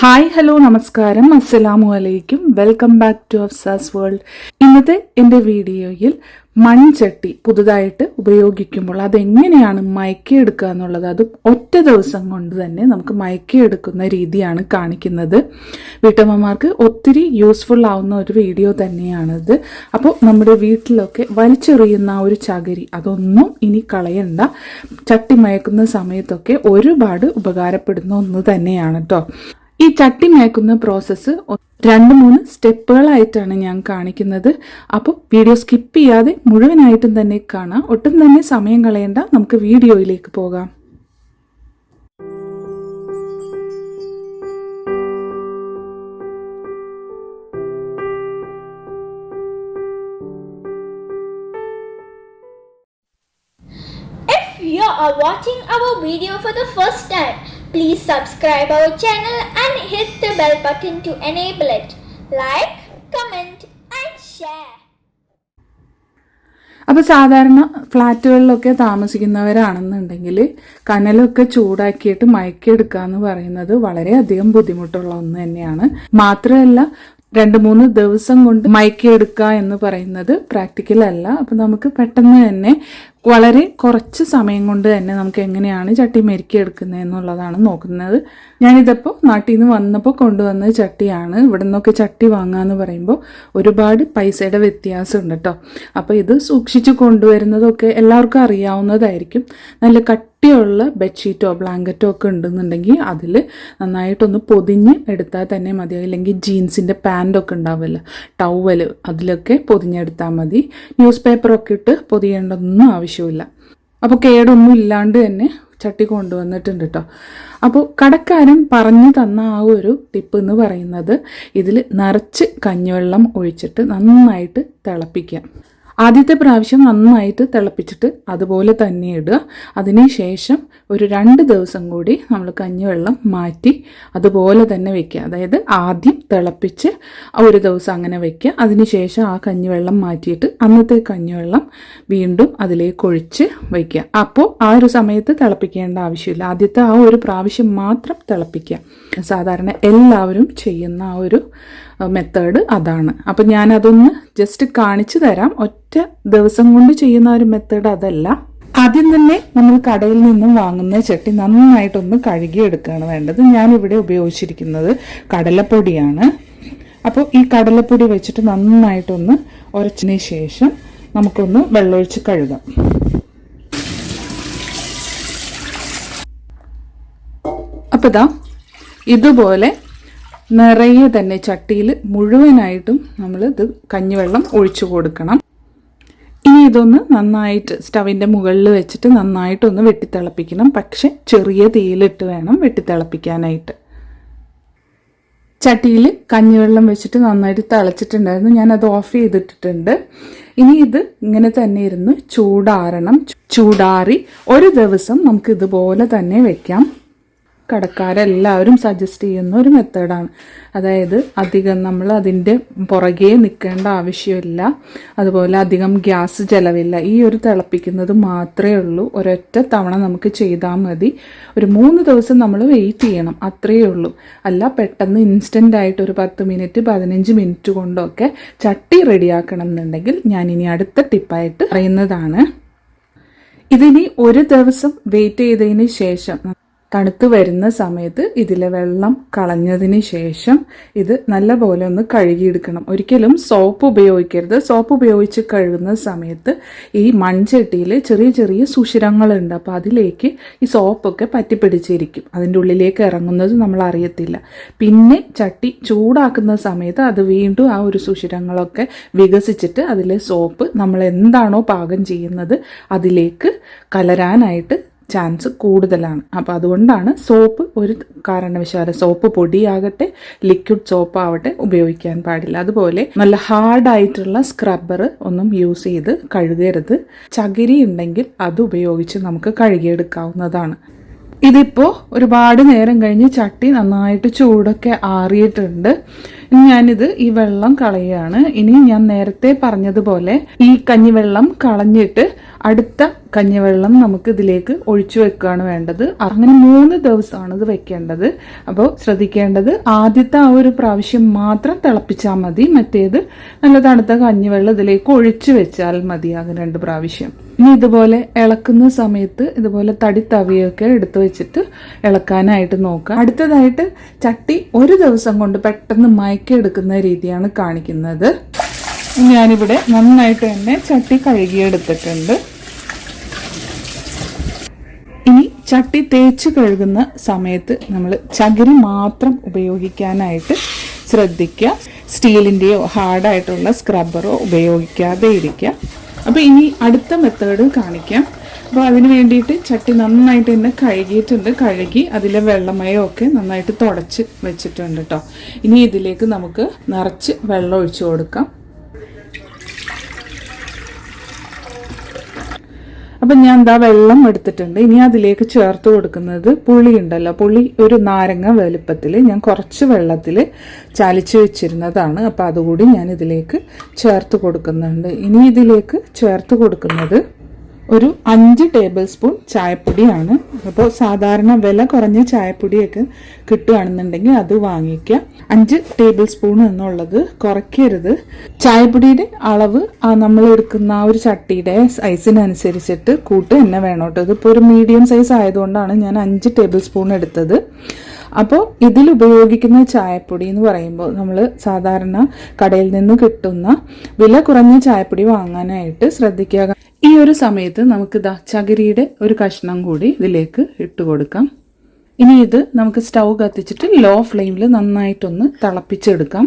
Hi hello നമസ്കാരം. അസ്സലാമു അലൈക്കും. Welcome back to Afsa's world. ഇന്നത്തെ എന്റെ വീഡിയോയിൽ മൺചട്ടി പുതുതായിട്ട് ഉപയോഗിക്കുമ്പോൾ അതെങ്ങനെയാണ് മയക്കിയെടുക്കുക എന്നുള്ളത് അത് ഒറ്റ ദിവസം കൊണ്ട് തന്നെ നമുക്ക് മയക്കിയെടുക്കുന്ന രീതിയാണ് കാണിക്കുന്നത്. വീട്ടമ്മമാർക്ക് ഒത്തിരി യൂസ്ഫുൾ ആവുന്ന ഒരു വീഡിയോ തന്നെയാണിത് അപ്പോൾ നമ്മുടെ വീട്ടിലൊക്കെ വലിച്ചെറിയുന്ന ഒരു ചകിരി അതൊന്നും ഇനി കളയണ്ട. ചട്ടി മയക്കുന്ന സമയത്തൊക്കെ ഒരുപാട് ഉപകാരപ്പെടുന്ന ഒന്ന് തന്നെയാണ് കേട്ടോ ഈ ചട്ടി മേക്കുന്ന പ്രോസസ്സ് രണ്ട് മൂന്ന് സ്റ്റെപ്പുകളായിട്ടാണ് ഞാൻ കാണിക്കുന്നത്. അപ്പോൾ വീഡിയോ സ്കിപ്പ് ചെയ്യാതെ മുഴുവനായിട്ടും തന്നെ കാണാം. ഒട്ടും തന്നെ സമയം കളയണ്ട. നമുക്ക് വീഡിയോയിലേക്ക് പോകാം. If you are watching our video for the first time, please subscribe our channel and hit the bell button to enable it. Like, comment and share. അപ്പോൾ സാധാരണ ഫ്ലാറ്റുകളിലൊക്കെ താമസിക്കുന്നവരാണെന്നുണ്ടെങ്കിൽ കനലൊക്കെ ചൂടാക്കിയിട്ട് മയക്കിയെടുക്കുക എന്ന് പറയുന്നത് വളരെയധികം ബുദ്ധിമുട്ടുള്ള ഒന്ന് തന്നെയാണ് മാത്രമല്ല രണ്ട് മൂന്ന് ദിവസം കൊണ്ട് മയക്കിയെടുക്കുക എന്ന് പറയുന്നത് പ്രാക്ടിക്കൽ അല്ല അപ്പം നമുക്ക് പെട്ടെന്ന് തന്നെ വളരെ കുറച്ച് സമയം കൊണ്ട് തന്നെ നമുക്ക് എങ്ങനെയാണ് ചട്ടി മെരുക്കിയെടുക്കുന്നത് എന്നുള്ളതാണ് നോക്കുന്നത്. ഞാനിതപ്പോൾ നാട്ടിൽ നിന്ന് വന്നപ്പോൾ കൊണ്ടുവന്ന ചട്ടിയാണ്. ഇവിടെ നിന്നൊക്കെ ചട്ടി വാങ്ങാന്ന് പറയുമ്പോൾ ഒരുപാട് പൈസയുടെ വ്യത്യാസമുണ്ട് കേട്ടോ അപ്പോൾ ഇത് സൂക്ഷിച്ച് കൊണ്ടുവരുന്നതൊക്കെ എല്ലാവർക്കും അറിയാവുന്നതായിരിക്കും. നല്ല കട്ടിയുള്ള ബെഡ്ഷീറ്റോ ബ്ലാങ്കറ്റോ ഒക്കെ ഉണ്ടെന്നുണ്ടെങ്കിൽ അതിൽ നന്നായിട്ടൊന്ന് പൊതിഞ്ഞ് എടുത്താൽ തന്നെ മതി. അല്ലെങ്കിൽ ജീൻസിന്റെ പാന്റൊക്കെ ഉണ്ടാവുമല്ലോ ടവൽ അതിലൊക്കെ പൊതിഞ്ഞെടുത്താൽ മതി. ന്യൂസ് പേപ്പറൊക്കെ ഇട്ട് പൊതിയേണ്ടതൊന്നും ആവശ്യമില്ല അപ്പോൾ കേടൊന്നും ഇല്ലാണ്ട് തന്നെ ചട്ടി കൊണ്ടുവന്നിട്ടുണ്ട് കേട്ടോ അപ്പോൾ കടക്കാരൻ പറഞ്ഞു തന്ന ആ ഒരു ടിപ്പ് എന്ന് പറയുന്നത് ഇതിൽ നിറച്ച് കഞ്ഞിവെള്ളം ഒഴിച്ചിട്ട് നന്നായിട്ട് തിളപ്പിക്കുക. ആദ്യത്തെ പ്രാവശ്യം നന്നായിട്ട് തിളപ്പിച്ചിട്ട് അതുപോലെ തന്നെ ഇടുക. അതിന് ശേഷം ഒരു രണ്ട് ദിവസം കൂടി നമ്മൾ കഞ്ഞിവെള്ളം മാറ്റി അതുപോലെ തന്നെ വെക്കുക. അതായത് ആദ്യം തിളപ്പിച്ച് ഒരു ദിവസം അങ്ങനെ വെക്കുക. അതിന് ശേഷം ആ കഞ്ഞിവെള്ളം മാറ്റിയിട്ട് അന്നത്തെ കഞ്ഞിവെള്ളം വീണ്ടും അതിലേക്ക് ഒഴിച്ച് വയ്ക്കുക അപ്പോൾ ആ ഒരു സമയത്ത് തിളപ്പിക്കേണ്ട ആവശ്യമില്ല. ആദ്യത്തെ ആ ഒരു പ്രാവശ്യം മാത്രം തിളപ്പിക്കുക. സാധാരണ എല്ലാവരും ചെയ്യുന്ന ആ ഒരു മെത്തേഡ് അതാണ്. അപ്പം ഞാനതൊന്ന് ജസ്റ്റ് കാണിച്ചു തരാം. ഒറ്റ ദിവസം കൊണ്ട് ചെയ്യുന്ന ഒരു മെത്തേഡ് അതല്ല. ആദ്യം തന്നെ നമ്മൾ കടയിൽ നിന്നും വാങ്ങുന്ന ചട്ടി നന്നായിട്ടൊന്ന് കഴുകിയെടുക്കുകയാണ് വേണ്ടത്. ഞാനിവിടെ ഉപയോഗിച്ചിരിക്കുന്നത് കടലപ്പൊടിയാണ്. അപ്പോൾ ഈ കടലപ്പൊടി വെച്ചിട്ട് നന്നായിട്ടൊന്ന് ഉരച്ചതിന് ശേഷം നമുക്കൊന്ന് വെള്ളമൊഴിച്ച് കഴുകാം. അപ്പോൾ ഇതാ ഇതുപോലെ നിറയെ തന്നെ ചട്ടിയിൽ മുഴുവനായിട്ടും നമ്മൾ ഇത് കഞ്ഞിവെള്ളം ഒഴിച്ചു കൊടുക്കണം. ഇനി ഇതൊന്ന് നന്നായിട്ട് സ്റ്റവിന്റെ മുകളിൽ വെച്ചിട്ട് നന്നായിട്ടൊന്ന് വെട്ടിത്തിളപ്പിക്കണം. പക്ഷെ ചെറിയ തീയിലിട്ട് വേണം വെട്ടിത്തിളപ്പിക്കാനായിട്ട്. ചട്ടിയിൽ കഞ്ഞിവെള്ളം വെച്ചിട്ട് നന്നായിട്ട് തിളച്ചിട്ടുണ്ടായിരുന്നു. ഞാനത് ഓഫ് ചെയ്തിട്ടിട്ടുണ്ട്. ഇനി ഇത് ഇങ്ങനെ തന്നെ ഇരുന്ന് ചൂടാറണം. ചൂടാറി ഒരു ദിവസം നമുക്ക് ഇതുപോലെ തന്നെ വെക്കാം. കടക്കാരെല്ലാവരും സജസ്റ്റ് ചെയ്യുന്ന ഒരു മെത്തേഡാണ് അതായത് അധികം നമ്മൾ അതിന്റെ പുറകെ നിൽക്കേണ്ട ആവശ്യമില്ല. അതുപോലെ അധികം ഗ്യാസ് ചിലവില്ല. ഈ ഒരു തിളപ്പിക്കുന്നത് മാത്രമേ ഉള്ളൂ. ഒരൊറ്റ തവണ നമുക്ക് ചെയ്താൽ മതി. ഒരു മൂന്ന് ദിവസം നമ്മൾ വെയിറ്റ് ചെയ്യണം. അത്രയേ ഉള്ളൂ. അല്ല പെട്ടെന്ന് ഇൻസ്റ്റന്റ് ആയിട്ട് ഒരു പത്ത് മിനിറ്റ് പതിനഞ്ച് മിനിറ്റ് കൊണ്ടൊക്കെ ചട്ടി റെഡിയാക്കണം എന്നുണ്ടെങ്കിൽ ഞാൻ ഇനി അടുത്ത ടിപ്പായിട്ട് പറയുന്നതാണ്. ഇതിനി ഒരു ദിവസം വെയിറ്റ് ചെയ്തതിന് ശേഷം തണുത്ത് വരുന്ന സമയത്ത് ഇതിലെ വെള്ളം കളഞ്ഞതിന് ശേഷം ഇത് നല്ലപോലെ ഒന്ന് കഴുകിയെടുക്കണം. ഒരിക്കലും സോപ്പ് ഉപയോഗിക്കരുത്. സോപ്പ് ഉപയോഗിച്ച് കഴുകുന്ന സമയത്ത് ഈ മൺചട്ടിയിൽ ചെറിയ ചെറിയ സുഷിരങ്ങളുണ്ട്. അപ്പോൾ അതിലേക്ക് ഈ സോപ്പൊക്കെ പറ്റിപ്പിടിച്ചിരിക്കും. അതിന്റെ ഉള്ളിലേക്ക് ഇറങ്ങുന്നത് നമ്മൾ അറിയത്തില്ല. പിന്നെ ചട്ടി ചൂടാക്കുന്ന സമയത്ത് അത് വീണ്ടും ആ ഒരു സുഷിരങ്ങളൊക്കെ വികസിച്ചിട്ട് അതിലെ സോപ്പ് നമ്മൾ എന്താണോ പാകം ചെയ്യുന്നത് അതിലേക്ക് കലരാനായിട്ട് ചാൻസ് കൂടുതലാണ്. അപ്പോൾ അതുകൊണ്ടാണ് സോപ്പ് ഒരു കാരണവശാലും സോപ്പ് പൊടിയാകട്ടെ ലിക്വിഡ് സോപ്പ് ആവട്ടെ ഉപയോഗിക്കാൻ പാടില്ല. അതുപോലെ നല്ല ഹാർഡായിട്ടുള്ള സ്ക്രബ്ബർ ഒന്നും യൂസ് ചെയ്ത് കഴുകരുത്. ചകിരി ഉണ്ടെങ്കിൽ അത് ഉപയോഗിച്ച് നമുക്ക് കഴുകിയെടുക്കാവുന്നതാണ്. ഇതിപ്പോൾ ഒരുപാട് നേരം കഴിഞ്ഞ് ചട്ടി നന്നായിട്ട് ചൂടൊക്കെ ആറിയിട്ടുണ്ട്. ഞാനിത് ഈ വെള്ളം കളയുകയാണ്. ഇനി ഞാൻ നേരത്തെ പറഞ്ഞതുപോലെ ഈ കഞ്ഞിവെള്ളം കളഞ്ഞിട്ട് അടുത്ത കഞ്ഞിവെള്ളം നമുക്ക് ഇതിലേക്ക് ഒഴിച്ചു വെക്കുകയാണ് വേണ്ടത്. അങ്ങനെ മൂന്ന് ദിവസമാണ് ഇത് വെക്കേണ്ടത്. അപ്പോൾ ശ്രദ്ധിക്കേണ്ടത് ആദ്യത്തെ ആ ഒരു പ്രാവശ്യം മാത്രം തിളപ്പിച്ചാൽ മതി. മറ്റേത് നല്ല തണുത്ത കഞ്ഞിവെള്ളം ഇതിലേക്ക് ഒഴിച്ചു വെച്ചാൽ മതിയാകും രണ്ട് പ്രാവശ്യം. ഇനി ഇതുപോലെ ഇളക്കുന്ന സമയത്ത് ഇതുപോലെ തടി തവിയൊക്കെ എടുത്തു വെച്ചിട്ട് ഇളക്കാനായിട്ട് നോക്കുക. അടുത്തതായിട്ട് ചട്ടി ഒരു ദിവസം കൊണ്ട് പെട്ടെന്ന് മയക്കെടുക്കുന്ന രീതിയാണ് കാണിക്കുന്നത്. ഞാനിവിടെ നന്നായിട്ട് തന്നെ ചട്ടി കഴുകിയെടുത്തിട്ടുണ്ട്. ഇനി ചട്ടി തേച്ച് കഴുകുന്ന സമയത്ത് നമ്മൾ ചകിരി മാത്രം ഉപയോഗിക്കാനായിട്ട് ശ്രദ്ധിക്കുക. സ്റ്റീലിന്റെയോ ഹാർഡായിട്ടുള്ള സ്ക്രബ്ബറോ ഉപയോഗിക്കാതെ ഇരിക്കുക. അപ്പോൾ ഇനി അടുത്ത മെത്തേഡ് കാണിക്കാം. അപ്പോൾ അതിന് വേണ്ടിയിട്ട് ചട്ടി നന്നായിട്ട് തന്നെ കഴുകിയിട്ടുണ്ട്. കഴുകി അതിലെ വെള്ളമയോ ഒക്കെ നന്നായിട്ട് തുടച്ച് വെച്ചിട്ടുണ്ട് കേട്ടോ ഇനി ഇതിലേക്ക് നമുക്ക് നിറച്ച് വെള്ളം ഒഴിച്ചു കൊടുക്കാം. അപ്പം ഞാൻ എന്താ വെള്ളം എടുത്തിട്ടുണ്ട്. ഇനി അതിലേക്ക് ചേർത്ത് കൊടുക്കുന്നത് പുളി ഉണ്ടല്ലോ. പുളി ഒരു നാരങ്ങ വലുപ്പത്തിൽ ഞാൻ കുറച്ച് വെള്ളത്തിൽ ചാലിച്ച് വെച്ചിരുന്നതാണ്. അപ്പം അതുകൂടി ഞാൻ ഇതിലേക്ക് ചേർത്ത് കൊടുക്കുന്നുണ്ട്. ഇനി ഇതിലേക്ക് ചേർത്ത് കൊടുക്കുന്നത് ഒരു അഞ്ച് ടേബിൾ സ്പൂൺ ചായപ്പൊടിയാണ്. അപ്പോൾ സാധാരണ വില കുറഞ്ഞ ചായപ്പൊടിയൊക്കെ കിട്ടുകയാണെന്നുണ്ടെങ്കിൽ അത് വാങ്ങിക്കുക. അഞ്ച് ടേബിൾ സ്പൂൺ എന്നുള്ളത് കുറയ്ക്കരുത്. ചായപ്പൊടിയുടെ അളവ് ആ നമ്മൾ എടുക്കുന്ന ആ ഒരു ചട്ടിയുടെ സൈസിനനുസരിച്ചിട്ട് കൂട്ട് തന്നെ വേണം കേട്ടോ. ഇതിപ്പോൾ ഒരു മീഡിയം സൈസ് ആയതുകൊണ്ടാണ് ഞാൻ അഞ്ച് ടേബിൾ സ്പൂൺ എടുത്തത്. അപ്പോൾ ഇതിൽ ഉപയോഗിക്കുന്ന ചായപ്പൊടി എന്ന് പറയുമ്പോൾ നമ്മൾ സാധാരണ കടയിൽ നിന്ന് കിട്ടുന്ന വില കുറഞ്ഞ ചായപ്പൊടി വാങ്ങാനായിട്ട് ശ്രദ്ധിക്കുക. ഈ ഒരു സമയത്ത് നമുക്ക് ദാ ചകിരിയുടെ ഒരു കഷ്ണം കൂടി ഇതിലേക്ക് ഇട്ട് കൊടുക്കാം. ഇനി ഇത് നമുക്ക് സ്റ്റൗ കത്തിച്ചിട്ട് ലോ ഫ്ലെയിമിൽ നന്നായിട്ടൊന്ന് തിളപ്പിച്ചെടുക്കാം.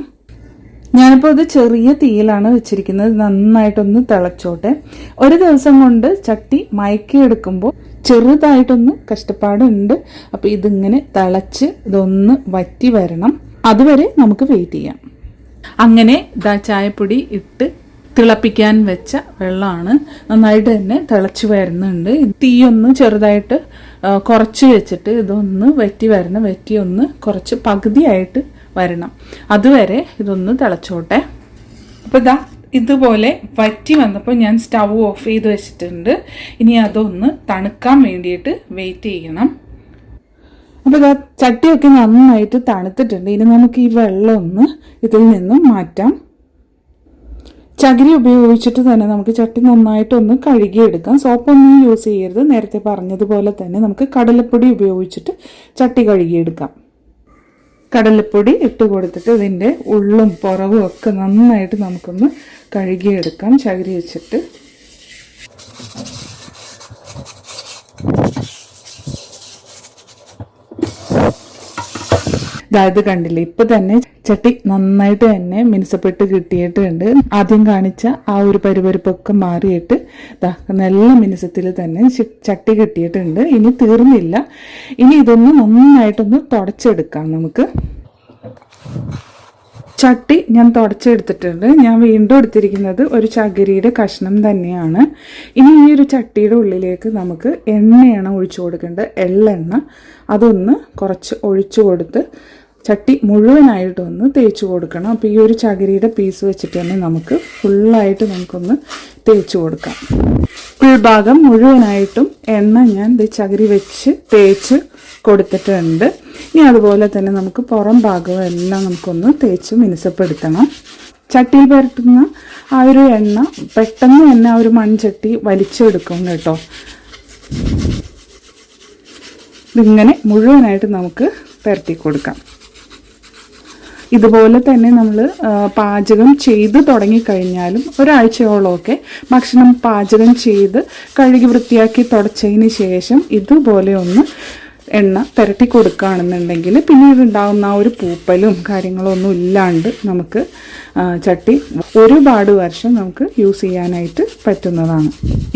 ഞാനിപ്പോൾ ഇത് ചെറിയ തീയിലാണ് വെച്ചിരിക്കുന്നത്. നന്നായിട്ടൊന്ന് തിളച്ചോട്ടെ. ഒരു ദിവസം കൊണ്ട് ചട്ടി മയക്കിയെടുക്കുമ്പോൾ ചെറുതായിട്ടൊന്ന് കഷ്ടപ്പാടുണ്ട്. അപ്പോൾ ഇതിങ്ങനെ തിളച്ച് ഇതൊന്ന് വറ്റി വരണം. അതുവരെ നമുക്ക് വെയിറ്റ് ചെയ്യാം. അങ്ങനെ ചായപ്പൊടി ഇട്ട് തിളപ്പിക്കാൻ വെച്ച വെള്ളമാണ് നന്നായിട്ട് തന്നെ തിളച്ച് വരുന്നുണ്ട്. തീയൊന്ന് ചെറുതായിട്ട് കുറച്ച് വെച്ചിട്ട് ഇതൊന്ന് വെറ്റി വരണം. വെറ്റി ഒന്ന് കുറച്ച് പകുതിയായിട്ട് വരണം. അതുവരെ ഇതൊന്ന് തിളച്ചോട്ടെ. അപ്പോൾ ഇതാ ഇതുപോലെ വറ്റി വന്നപ്പോൾ ഞാൻ സ്റ്റവ് ഓഫ് ചെയ്ത് വെച്ചിട്ടുണ്ട്. ഇനി അതൊന്ന് തണുക്കാൻ വേണ്ടിയിട്ട് വെയിറ്റ് ചെയ്യണം. അപ്പോൾ ഇതാ ചട്ടിയൊക്കെ നന്നായിട്ട് തണുത്തിട്ടുണ്ട്. ഇനി നമുക്ക് ഈ വെള്ളം ഒന്ന് ഇതിൽ നിന്നും മാറ്റാം. ചകിരി ഉപയോഗിച്ചിട്ട് തന്നെ നമുക്ക് ചട്ടി നന്നായിട്ടൊന്ന് കഴുകിയെടുക്കാം. സോപ്പൊന്നും യൂസ് ചെയ്യരുത്. നേരത്തെ പറഞ്ഞതുപോലെ തന്നെ നമുക്ക് കടലപ്പൊടി ഉപയോഗിച്ചിട്ട് ചട്ടി കഴുകിയെടുക്കാം. കടലപ്പൊടി ഇട്ട് കൊടുത്തിട്ട് ഇതിന്റെ ഉള്ളും പുറവും ഒക്കെ നന്നായിട്ട് നമുക്കൊന്ന് കഴുകിയെടുക്കാം. ചകിരി വെച്ചിട്ട്. ഇത് കണ്ടില്ല? ഇപ്പൊ തന്നെ ചട്ടി നന്നായിട്ട് തന്നെ മിനുസപ്പെട്ട് കിട്ടിയിട്ടുണ്ട്. ആദ്യം കാണിച്ച ആ ഒരു പരിപരിപ്പൊക്കെ മാറിയിട്ട് നല്ല മിനുസത്തിൽ തന്നെ ചട്ടി കിട്ടിയിട്ടുണ്ട്. ഇനി തീർന്നില്ല. ഇനി ഇതൊന്ന് നന്നായിട്ടൊന്ന് തുടച്ചെടുക്കാം നമുക്ക്. ചട്ടി ഞാൻ തുടച്ചെടുത്തിട്ടുണ്ട്. ഞാൻ വീണ്ടും എടുത്തിരിക്കുന്നത് ഒരു ചകിരിയുടെ കഷ്ണം തന്നെയാണ്. ഇനി ഈ ഒരു ചട്ടിയുടെ ഉള്ളിലേക്ക് നമുക്ക് എണ്ണയാണ് ഒഴിച്ചു കൊടുക്കേണ്ടത്. എള്ളെണ്ണ അതൊന്ന് കുറച്ച് ഒഴിച്ചു കൊടുത്ത് ചട്ടി മുഴുവനായിട്ട് ഒന്ന് തേച്ച് കൊടുക്കണം. അപ്പോൾ ഈ ഒരു ചകിരിയുടെ പീസ് വെച്ചിട്ട് തന്നെ നമുക്ക് ഫുള്ളായിട്ട് നമുക്കൊന്ന് തേച്ച് കൊടുക്കാം. ഉൾഭാഗം മുഴുവനായിട്ടും എണ്ണ ഞാൻ ചകിരി വെച്ച് തേച്ച് കൊടുത്തിട്ടുണ്ട്. ഇനി അതുപോലെ തന്നെ നമുക്ക് പുറം ഭാഗവും എല്ലാം നമുക്കൊന്ന് തേച്ച് മിനുസപ്പെടുത്തണം. ചട്ടിയിൽ പരത്തുന്ന ആ ഒരു എണ്ണ പെട്ടെന്ന് തന്നെ ആ ഒരു മൺചട്ടി വലിച്ചെടുക്കും കേട്ടോ. ഇതിങ്ങനെ മുഴുവനായിട്ട് നമുക്ക് പരത്തി കൊടുക്കാം. ഇതുപോലെ തന്നെ നമ്മൾ പാചകം ചെയ്ത് തുടങ്ങിക്കഴിഞ്ഞാലും ഒരാഴ്ചയോളമൊക്കെ ഭക്ഷണം പാചകം ചെയ്ത് കഴുകി വൃത്തിയാക്കി തുടച്ചതിന് ശേഷം ഇതുപോലെ ഒന്ന് എണ്ണ പുരട്ടി കൊടുക്കുകയാണെന്നുണ്ടെങ്കിൽ പിന്നീട് ഉണ്ടാകുന്ന ആ ഒരു പൂപ്പലും കാര്യങ്ങളൊന്നും ഇല്ലാണ്ട് നമുക്ക് ചട്ടി ഒരുപാട് വർഷം നമുക്ക് യൂസ് ചെയ്യാനായിട്ട് പറ്റുന്നതാണ്.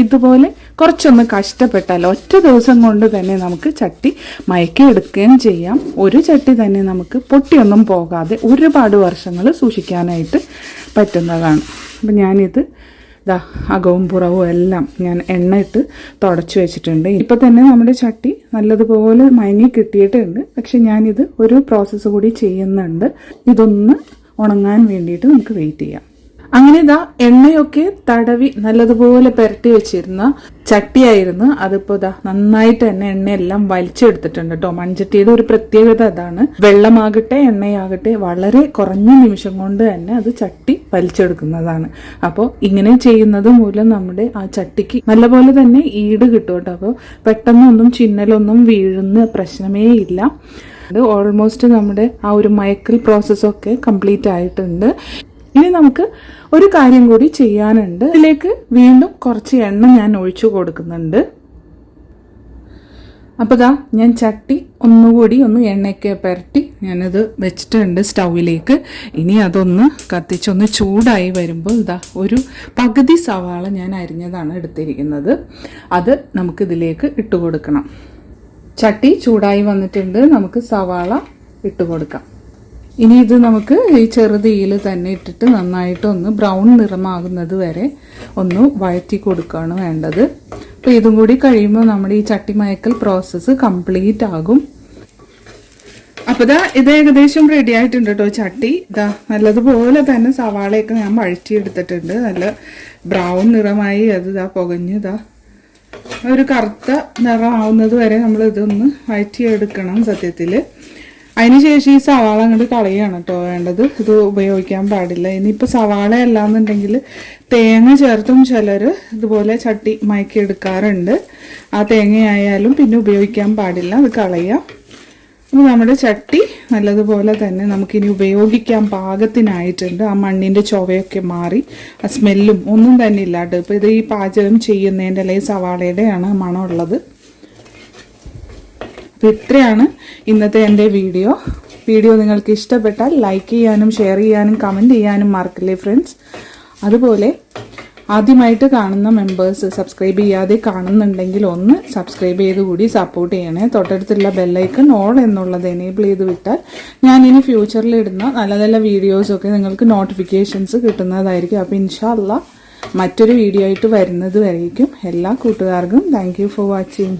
ഇതുപോലെ കുറച്ചൊന്ന് കഷ്ടപ്പെട്ടാൽ ഒറ്റ ദിവസം കൊണ്ട് തന്നെ നമുക്ക് ചട്ടി മയക്കിയെടുക്കുകയും ചെയ്യാം. ഒരു ചട്ടി തന്നെ നമുക്ക് പൊട്ടിയൊന്നും പോകാതെ ഒരുപാട് വർഷങ്ങൾ സൂക്ഷിക്കാനായിട്ട് പറ്റുന്നതാണ്. അപ്പം ഞാനിത് ഇതാ അകവും പുറവും എല്ലാം ഞാൻ എണ്ണ ഇട്ട് തുടച്ചു വെച്ചിട്ടുണ്ട്. ഇപ്പം തന്നെ നമ്മുടെ ചട്ടി നല്ലതുപോലെ മയങ്ങി കിട്ടിയിട്ടുണ്ട്. പക്ഷെ ഞാനിത് ഒരു പ്രോസസ്സ് കൂടി ചെയ്യുന്നുണ്ട്. ഇതൊന്ന് ഉണങ്ങാൻ വേണ്ടിയിട്ട് നമുക്ക് വെയിറ്റ് ചെയ്യാം. അങ്ങനെ ഇതാ എണ്ണയൊക്കെ തടവി നല്ലതുപോലെ പുരട്ടി വെച്ചിരുന്ന ചട്ടിയായിരുന്നു. അതിപ്പോ ഇതാ നന്നായിട്ട് തന്നെ എണ്ണയെല്ലാം വലിച്ചെടുത്തിട്ടുണ്ട് കേട്ടോ. മൺചട്ടിയുടെ ഒരു പ്രത്യേകത അതാണ്. വെള്ളമാകട്ടെ എണ്ണയാകട്ടെ വളരെ കുറഞ്ഞ നിമിഷം കൊണ്ട് തന്നെ അത് ചട്ടി വലിച്ചെടുക്കുന്നതാണ്. അപ്പോൾ ഇങ്ങനെ ചെയ്യുന്നത് മൂലം നമ്മുടെ ആ ചട്ടിക്ക് നല്ലപോലെ തന്നെ ഈട് കിട്ടും കേട്ടോ. അപ്പോൾ പെട്ടെന്നൊന്നും ചിന്നലൊന്നും വീഴുന്ന പ്രശ്നമേ ഇല്ല. അത് ഓൾമോസ്റ്റ് നമ്മുടെ ആ ഒരു മയക്കൽ പ്രോസസ്സൊക്കെ കംപ്ലീറ്റ് ആയിട്ടുണ്ട്. ഇനി നമുക്ക് ഒരു കാര്യം കൂടി ചെയ്യാനുണ്ട്. ഇതിലേക്ക് വീണ്ടും കുറച്ച് എണ്ണ ഞാൻ ഒഴിച്ചു കൊടുക്കുന്നുണ്ട്. അപ്പോൾ ദാ ഞാൻ ചട്ടി ഒന്നുകൂടി ഒന്ന് എണ്ണയൊക്കെ പുരട്ടി ഞാനത് വെച്ചിട്ടുണ്ട് സ്റ്റൗവിലേക്ക്. ഇനി അതൊന്ന് കത്തിച്ചൊന്ന് ചൂടായി വരുമ്പോൾ ഇതാ ഒരു പകുതി സവാള ഞാൻ അരിഞ്ഞതാണ് എടുത്തിരിക്കുന്നത്. അത് നമുക്കിതിലേക്ക് ഇട്ട് കൊടുക്കണം. ചട്ടി ചൂടായി വന്നിട്ടുണ്ട്. നമുക്ക് സവാള ഇട്ട് കൊടുക്കാം. ഇനി ഇത് നമുക്ക് ഈ ചെറുതീയിൽ തന്നെ ഇട്ടിട്ട് നന്നായിട്ട് ഒന്ന് ബ്രൗൺ നിറമാകുന്നത് വരെ ഒന്ന് വഴറ്റി കൊടുക്കുകയാണ് വേണ്ടത്. അപ്പോൾ ഇതും കൂടി കഴിയുമ്പോൾ നമ്മുടെ ഈ ചട്ടിമയക്കൽ പ്രോസസ്സ് കംപ്ലീറ്റ് ആകും. അപ്പോൾ ഇതാ ഇത് ഏകദേശം റെഡി ആയിട്ടുണ്ട് കേട്ടോ ചട്ടി. ഇതാ നല്ലതുപോലെ തന്നെ സവാളയൊക്കെ ഞാൻ വഴറ്റിയെടുത്തിട്ടുണ്ട്. നല്ല ബ്രൗൺ നിറമായി അത് ഇതാ പുകഞ്ഞതാ ഒരു കറുത്ത നിറമാവുന്നത് വരെ നമ്മൾ ഇതൊന്ന് വഴറ്റിയെടുക്കണം സത്യത്തിൽ അതിനുശേഷം ഈ സവാള അങ്ങോട്ട് കളയാണ് കേട്ടോ വേണ്ടത്. ഇത് ഉപയോഗിക്കാൻ പാടില്ല. ഇനിയിപ്പോൾ സവാള അല്ലാന്നുണ്ടെങ്കിൽ തേങ്ങ ചേർത്തും ചിലർ ഇതുപോലെ ചട്ടി മയക്കി എടുക്കാറുണ്ട്. ആ തേങ്ങയായാലും പിന്നെ ഉപയോഗിക്കാൻ പാടില്ല. അത് കളയാം. അപ്പോൾ നമ്മുടെ ചട്ടി നല്ലതുപോലെ തന്നെ നമുക്കിനി ഉപയോഗിക്കാൻ പാകത്തിനായിട്ടുണ്ട്. ആ മണ്ണിന്റെ ചൊവയൊക്കെ മാറി ആ സ്മെല്ലും ഒന്നും തന്നെ ഇല്ലാണ്ട്. ഇപ്പോൾ ഇത് ഈ പാചകം ചെയ്യുന്നതിന്റെ അല്ലെങ്കിൽ സവാളയുടെയാണ് മണമുള്ളത്. അപ്പോൾ ഇത്രയാണ് ഇന്നത്തെ എന്റെ വീഡിയോ. വീഡിയോ നിങ്ങൾക്ക് ഇഷ്ടപ്പെട്ടാൽ ലൈക്ക് ചെയ്യാനും ഷെയർ ചെയ്യാനും കമന്റ് ചെയ്യാനും മറക്കില്ലേ ഫ്രണ്ട്സ് അതുപോലെ ആദ്യമായിട്ട് കാണുന്ന മെമ്പേഴ്സ് സബ്സ്ക്രൈബ് ചെയ്യാതെ കാണുന്നുണ്ടെങ്കിൽ ഒന്ന് സബ്സ്ക്രൈബ് ചെയ്ത് കൂടി സപ്പോർട്ട് ചെയ്യണേ. തൊട്ടടുത്തുള്ള ബെല്ലൈക്കൺ ഓൾ എന്നുള്ളത് എനേബിൾ ചെയ്ത് വിട്ടാൽ ഞാൻ ഇനി ഫ്യൂച്ചറിൽ ഇടുന്ന നല്ല നല്ല വീഡിയോസൊക്കെ നിങ്ങൾക്ക് നോട്ടിഫിക്കേഷൻസ് കിട്ടുന്നതായിരിക്കും. അപ്പോൾ ഇൻഷാല്ല മറ്റൊരു വീഡിയോ ആയിട്ട് വരുന്നത് വരേക്കും. എല്ലാ കൂട്ടുകാർക്കും താങ്ക് ഫോർ വാച്ചിങ്